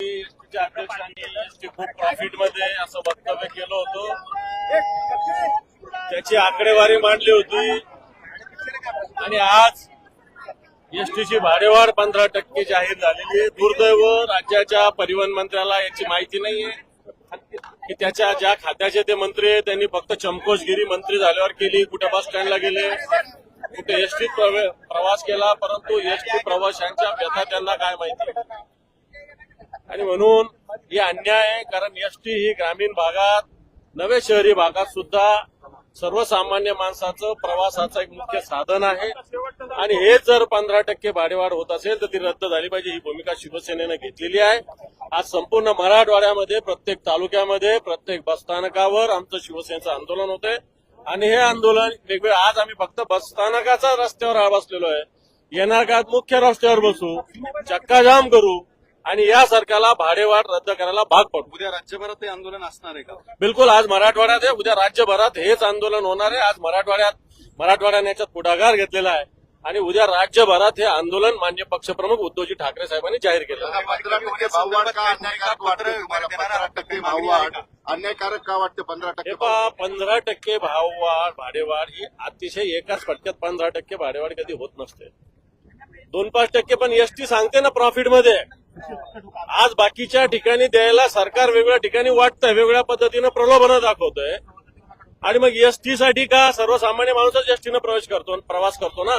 तुमच्या अध्यक्षांनी खूप प्रॉफिटमध्ये असं वक्तव्य केलं होतं त्याची आकडेवारी मांडली होती. आणि आज एसटीची भाडेवाढ पंधरा टक्के जाहीर झालेली आहे. दुर्दैव राज्याच्या परिवहन मंत्र्याला याची माहिती नाहीये की त्याच्या ज्या खात्याचे ते मंत्री आहेत त्यांनी फक्त चमकोशगिरी मंत्री झाल्यावर केली कुठे बस स्टँडला गेले कुठे एसटीत प्रवास केला परंतु एसटी प्रवाशांच्या व्यथा त्यांना काय माहिती आणि म्हणून ही अन्याय आहे कारण एसटी ही ग्रामीण भागात नवे शहरी भागात सुद्धा सर्वसामान्य माणसाचं प्रवासाचं एक मुख्य साधन आहे. आणि हे जर पंधरा टक्के भाडेवाढ होत असेल तर ती रद्द झाली पाहिजे ही भूमिका शिवसेनेनं घेतलेली आहे. आज संपूर्ण मराठवाड्यामध्ये प्रत्येक तालुक्यामध्ये प्रत्येक बसस्थानकावर आमचं शिवसेनेचं आंदोलन होतंय. आणि हे आंदोलन वेगवेगळे आज आम्ही फक्त बसस्थानकाचा रस्त्यावर आळ बसलेलो आहे. येणार काळात मुख्य रस्त्यावर बसू? चक्काजाम करू? आणि या सरकारला भाडेवाढ रद्द करायला भाग पडू उद्या राज्यभरात हे आंदोलन असणार आहे का? बिलकुल आज मराठवाड्यात आहे. उद्या राज्यभरात हेच आंदोलन होणार आहे. आज मराठवाड्यात मराठवाड्याने याच्यात पुढाकार घेतलेला आहे. आणि उद्या राज्यभरात हे आंदोलन मान्य पक्षप्रमुख उद्धवजी ठाकरे साहेबांनी जाहीर केलं आहे. पंधरा टक्के भाववाढ का? अन्यायकारक का? वाटते पंधरा हे टक्के पंधरा टक्के भाववाढ भाडेवाढ ही अतिशय एकाच फटक्यात पंधरा टक्के भाडेवाढ कधी होत नसते. दोन पाच टक्के पण एसटी सांगते ना प्रॉफिटमध्ये. आज बाकीच्या ठिकाणी द्यायला सरकार वेगवेगळ्या ठिकाणी वाटतंय वेगवेगळ्या पद्धतीनं प्रलोभनं दाखवतंय. आणि मग एसटी साठी का सर्वसामान्य माणूसच एसटीनं प्रवेश करतो प्रवास करतो ना?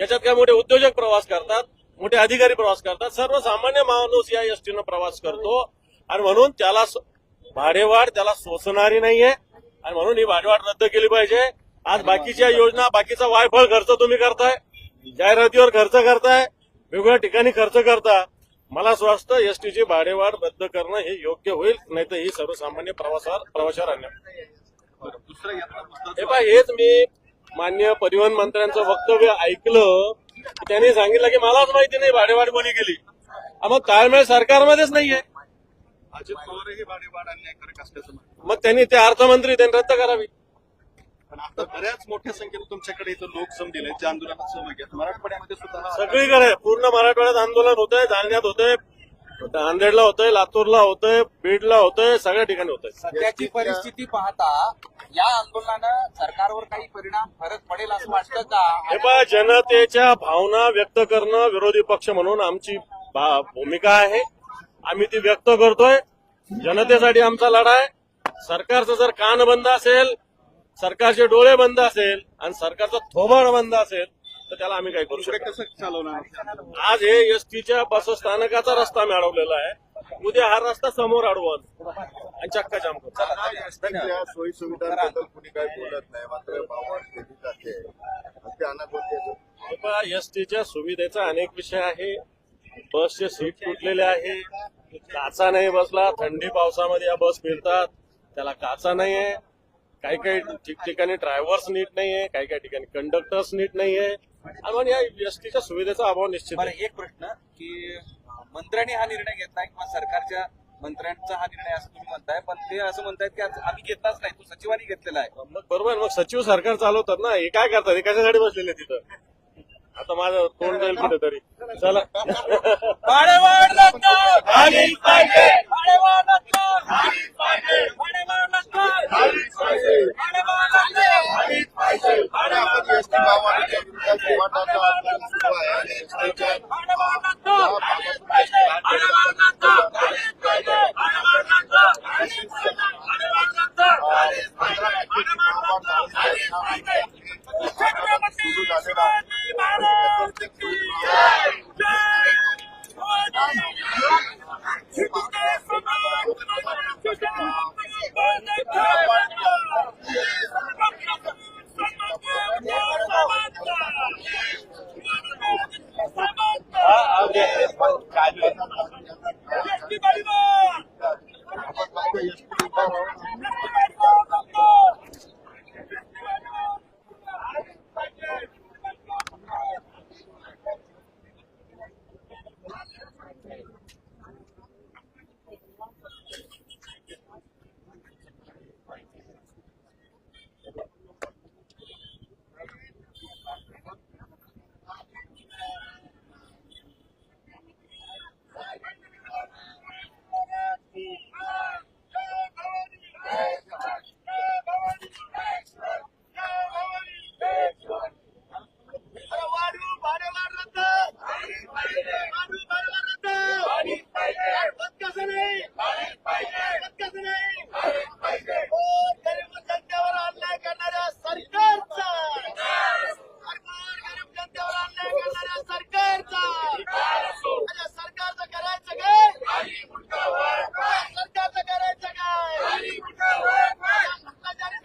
याच्यात काय मोठे उद्योजक प्रवास करतात मोठे अधिकारी प्रवास करतात सर्वसामान्य माणूस या एसटीनं प्रवास करतो. आणि म्हणून त्याला भाडेवाढ त्याला सोसणारी नाहीये. आणि म्हणून ही भाडेवाढ रद्द केली पाहिजे. आज बाकीच्या योजना बाकीचा वायफळ खर्च तुम्ही करताय जाहिरातीवर खर्च करताय वेगवेगळ्या ठिकाणी खर्च करता. मला असं वाटतं एसटीची भाडेवाढ रद्द करणं हे योग्य होईल नाही तर ही सर्वसामान्य प्रवासावर प्रवाशावर यात्रा हे पहा हेच मी मान्य परिवहन मंत्र्यांचं वक्तव्य ऐकलं त्यांनी सांगितलं की मलाच माहिती नाही भाडेवाढ कोणी केली. मग ताळमेळ सरकारमध्येच नाहीये. अजित पवार हे भाडेवाढ अन्यायकारक असल्याचं. मग त्यांनी ते अर्थमंत्री त्यांनी रद्द करावी. पण आता बऱ्याच मोठ्या संख्येने तुमच्याकडे इथं लोक समजेल जे आंदोलनात सहभागी आहेत. मराठवाड्यामध्ये सुद्धा हा- सगळीकडे पूर्ण मराठवाड्यात आंदोलन होतंय जालन्यात होतंय नांदेडला होतंय लातूरला होतंय बीडला होतंय सगळ्या ठिकाणी होतंय. सध्याची परिस्थिती पाहता या आंदोलनानं सरकारवर काही परिणाम फरक पडेल असं वाटतं का? हे पहा जनतेच्या भावना व्यक्त करणं विरोधी पक्ष म्हणून आमची भा- भूमिका आहे. आम्ही ती व्यक्त करतोय. जनतेसाठी आमचा लढा आहे. सरकारचं जर कान बंद असेल सरकारचे डोळे बंद असेल आणि सरकारचं थोबाड बंद असेल तर त्याला आम्ही काही करू शकतो कसं चालवणार? आज हे एसटीच्या बसस्थानकाचा रस्ता मिळवलेला आहे. उद्या हा रस्ता समोर अडवून आणि चक्का जाम करू. एसटीच्या सोयी सुविधांबद्दल कुणी काही बोलत नाही. मात्र जाते. एसटीच्या सुविधेचा अनेक विषय आहे. बसचे सीट तुटलेले आहे. काचा नाही बसला थंडी पावसामध्ये या बस फिरतात. त्याला काचा नाही आहे काही काही ठिकठिकाणी ड्रायव्हर्स नीट नाहीये काही काही ठिकाणी कंडक्टर्स नीट नाहीये. आणि या एसटीच्या सुविधेचा अभाव निश्चित बरं आहे. एक प्रश्न की मंत्र्यांनी हा निर्णय घेतलाय किंवा सरकारच्या मंत्र्यांचा हा निर्णय असं तुम्ही म्हणताय पण ते असं म्हणतायत की आज आम्ही घेतलाच नाही तो सचिवांनी घेतलेला आहे. मग बरोबर मग सचिव सरकार चालवतात ना हे काय करतात? हे कशासाठी बसलेले तिथं? आता माझं तोंड जाईल कुठेतरी. चला भाडेवाढ रद्द! झालीच पाहिजे. भाडेवाढ रद्द! भाडेवाढ रद्द! भाडेवाढ रद्द! आपण एसटी भाववाढीच्या विरोधात पोराटाचं आंदोलन सुरू आहे आणि एसटीच्या भाडेवाढ रद्द! भाडेवाढ रद्द! भाडेवाढ रद्द! भाडेवाढ रद्द! पंधरा टक्के भाववाढ झाली सुरू झालेला आहे भारत की जय! जय!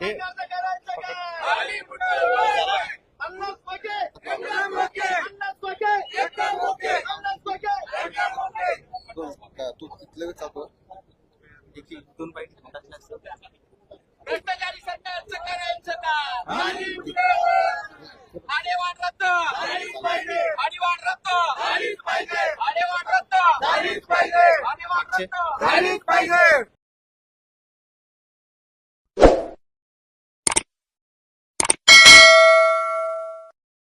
हे तू तिथलं चालतो एक दोन भ्रष्टाचारी सरकारचं करायचं का आडेवाड रद्द